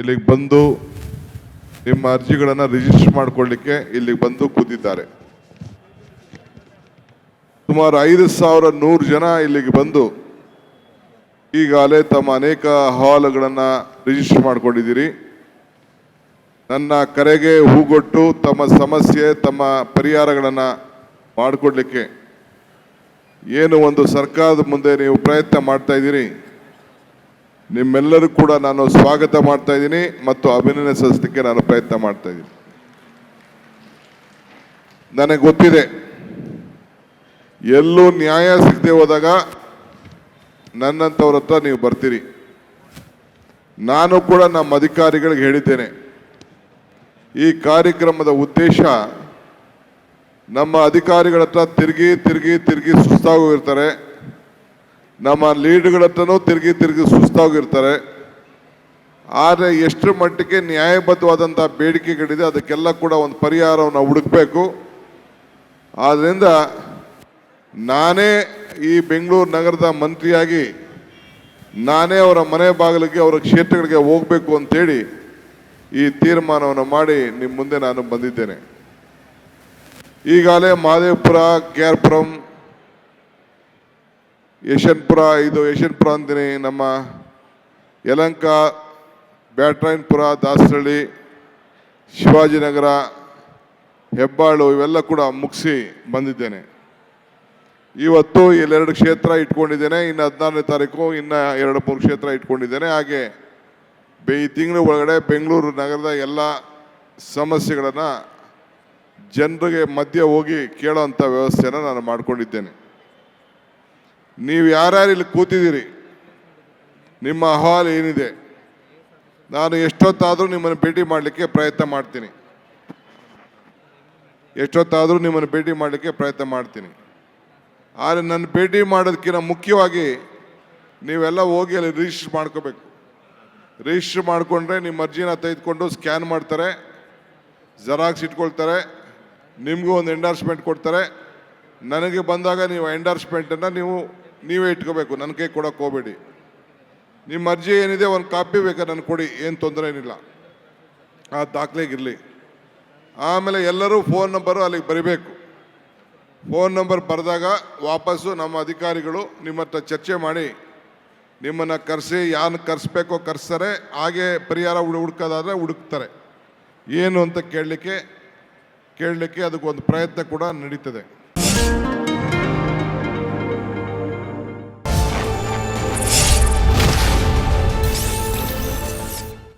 ಇಲ್ಲಿಗೆ ಬಂದು ನಿಮ್ಮ ಅರ್ಜಿಗಳನ್ನು ರಿಜಿಸ್ಟರ್ ಮಾಡಿಕೊಳ್ಳಿಕ್ಕೆ ಇಲ್ಲಿಗೆ ಬಂದು ಕೂತಿದ್ದಾರೆ. ಸುಮಾರು ಐದು ಸಾವಿರ ನೂರು ಜನ ಇಲ್ಲಿಗೆ ಬಂದು ಈಗಾಗಲೇ ತಮ್ಮ ಅನೇಕ ಅಹವಾಲುಗಳನ್ನು ರಿಜಿಸ್ಟರ್ ಮಾಡಿಕೊಂಡಿದ್ದೀರಿ. ನನ್ನ ಕರೆಗೆ ಹೂಗೊಟ್ಟು, ತಮ್ಮ ಸಮಸ್ಯೆ, ತಮ್ಮ ಪರಿಹಾರಗಳನ್ನು ಮಾಡಿಕೊಡ್ಲಿಕ್ಕೆ ಏನು ಒಂದು ಸರ್ಕಾರದ ಮುಂದೆ ನೀವು ಪ್ರಯತ್ನ ಮಾಡ್ತಾ ಇದ್ದೀರಿ? ನಿಮ್ಮೆಲ್ಲರೂ ಕೂಡ ನಾನು ಸ್ವಾಗತ ಮಾಡ್ತಾ ಇದ್ದೀನಿ ಮತ್ತು ಅಭಿನಂದಿಸಲಿಕ್ಕೆ ನಾನು ಪ್ರಯತ್ನ ಮಾಡ್ತಾ ಇದ್ದೀನಿ. ನನಗೆ ಗೊತ್ತಿದೆ, ಎಲ್ಲೂ ನ್ಯಾಯ ಸಿಗದೆ ಹೋದಾಗ ನನ್ನಂಥವ್ರ ಹತ್ರ ನೀವು ಬರ್ತೀರಿ. ನಾನು ಕೂಡ ನಮ್ಮ ಅಧಿಕಾರಿಗಳಿಗೆ ಹೇಳಿದ್ದೇನೆ, ಈ ಕಾರ್ಯಕ್ರಮದ ಉದ್ದೇಶ ನಮ್ಮ ಅಧಿಕಾರಿಗಳ ಹತ್ರ ತಿರುಗಿ ತಿರುಗಿ ತಿರುಗಿ ಸುಸ್ತಾಗೋಗಿರ್ತಾರೆ ನಮ್ಮ ಲೀಡ್ಗಳ ಹತ್ರನೂ ತಿರುಗಿ ತಿರುಗಿ ಸುಸ್ತಾಗಿರ್ತಾರೆ. ಆದರೆ ಎಷ್ಟು ಮಟ್ಟಿಗೆ ನ್ಯಾಯಬದ್ಧವಾದಂಥ ಬೇಡಿಕೆಗಳಿದೆ, ಅದಕ್ಕೆಲ್ಲ ಕೂಡ ಒಂದು ಪರಿಹಾರವನ್ನು ಹುಡುಕಬೇಕು. ಆದ್ದರಿಂದ ನಾನೇ ಈ ಬೆಂಗಳೂರು ನಗರದ ಮಂತ್ರಿಯಾಗಿ, ನಾನೇ ಅವರ ಮನೆ ಬಾಗಿಲಿಗೆ, ಅವರ ಕ್ಷೇತ್ರಗಳಿಗೆ ಹೋಗಬೇಕು ಅಂತೇಳಿ ಈ ತೀರ್ಮಾನವನ್ನು ಮಾಡಿ ನಿಮ್ಮ ಮುಂದೆ ನಾನು ಬಂದಿದ್ದೇನೆ. ಈಗಾಗಲೇ ಮಹದೇವಪುರ ಕೆ ಆರ್ ಯಶವಂತಪುರ, ಇದು ಯಶವಂತಪುರ ಅಂದಿನಿ, ನಮ್ಮ ಯಲಂಕ ಬ್ಯಾಟ್ರಾಯನ್ಪುರ, ದಾಸರಳ್ಳಿ, ಶಿವಾಜಿನಗರ, ಹೆಬ್ಬಾಳು, ಇವೆಲ್ಲ ಕೂಡ ಮುಗಿಸಿ ಬಂದಿದ್ದೇನೆ. ಇವತ್ತು ಇಲ್ಲೆರಡು ಕ್ಷೇತ್ರ ಇಟ್ಕೊಂಡಿದ್ದೇನೆ, ಇನ್ನು ಹದಿನಾರನೇ ತಾರೀಕು, ಇನ್ನು ಎರಡು, ಮೂರು ಕ್ಷೇತ್ರ ಇಟ್ಕೊಂಡಿದ್ದೇನೆ. ಹಾಗೆ ಬೆ- ಈ ತಿಂಗಳ ಒಳಗಡೆ ಬೆಂಗಳೂರು ನಗರದ ಎಲ್ಲ ಸಮಸ್ಯೆಗಳನ್ನು ಜನರಿಗೆ ಮಧ್ಯೆ ಹೋಗಿ ಕೇಳೋವಂಥ ವ್ಯವಸ್ಥೆನ ನಾನು ಮಾಡಿಕೊಂಡಿದ್ದೇನೆ. ನೀವು ಯಾರ್ಯಾರು ಇಲ್ಲಿ ಕೂತಿದ್ದೀರಿ? ನಿಮ್ಮ ಅಹವಾಲು ಏನಿದೆ? ನಾನು ಎಷ್ಟೊತ್ತಾದರೂ ನಿಮ್ಮನ್ನು ಭೇಟಿ ಮಾಡಲಿಕ್ಕೆ ಪ್ರಯತ್ನ ಮಾಡ್ತೀನಿ. ಎಷ್ಟೊತ್ತಾದರೂ ನಿಮ್ಮನ್ನು ಭೇಟಿ ಮಾಡಲಿಕ್ಕೆ ಪ್ರಯತ್ನ ಮಾಡ್ತೀನಿ. ಆದರೆ ನನ್ನ ಭೇಟಿ ಮಾಡೋದಕ್ಕಿಂತ ಮುಖ್ಯವಾಗಿ ನೀವೆಲ್ಲ ಹೋಗಿ ಅಲ್ಲಿ ರಿಜಿಸ್ಟರ್ ಮಾಡ್ಕೋಬೇಕು. ರಿಜಿಸ್ಟರ್ ಮಾಡಿಕೊಂಡ್ರೆ ನಿಮ್ಮ ಅರ್ಜಿನ ತೆಗೆದುಕೊಂಡು ಸ್ಕ್ಯಾನ್ ಮಾಡ್ತಾರೆ. ಜೆರಾಕ್ಸ್ ಇಟ್ಕೊಳ್ತಾರೆ. ನಿಮಗೂ ಒಂದು ಎಂಡಾರ್ಸ್ಮೆಂಟ್ ಕೊಡ್ತಾರೆ. ನನಗೆ ಬಂದಾಗ ನೀವು ಎಂಡಾರ್ಸ್ಮೆಂಟನ್ನು ನೀವು ನೀವೇ ಇಟ್ಕೋಬೇಕು ನನ್ನ ಕೈ ಕೊಡೋಕೆ ಹೋಗಬೇಡಿ. ನಿಮ್ಮ ಅರ್ಜಿ ಏನಿದೆ ಒಂದು ಕಾಪಿ ಬೇಕಾ, ನನಗೆ ಕೊಡಿ, ಏನು ತೊಂದರೆ ಏನಿಲ್ಲ. ಆ ದಾಖಲೆಗಿರಲಿ ಆಮೇಲೆ ಎಲ್ಲರೂ ಫೋನ್ ನಂಬರು ಅಲ್ಲಿಗೆ ಬರಿಬೇಕು. ಫೋನ್ ನಂಬರ್ ಬರೆದಾಗ ವಾಪಸ್ಸು ನಮ್ಮ ಅಧಿಕಾರಿಗಳು ನಿಮ್ಮ ಹತ್ರ ಚರ್ಚೆ ಮಾಡಿ, ನಿಮ್ಮನ್ನು ಕರೆಸಿ ಯಾರನ್ನು ಕರೆಸ್ಬೇಕೋ ಕರೆಸ್ತಾರೆ, ಹಾಗೆ ಪರಿಹಾರ ಹುಡು, ಹುಡುಕೋದಾದರೆ ಹುಡುಕ್ತಾರೆ. ಏನು ಅಂತ ಕೇಳಲಿಕ್ಕೆ ಕೇಳಲಿಕ್ಕೆ ಅದಕ್ಕೊಂದು ಪ್ರಯತ್ನ ಕೂಡ ನಡೀತದೆ.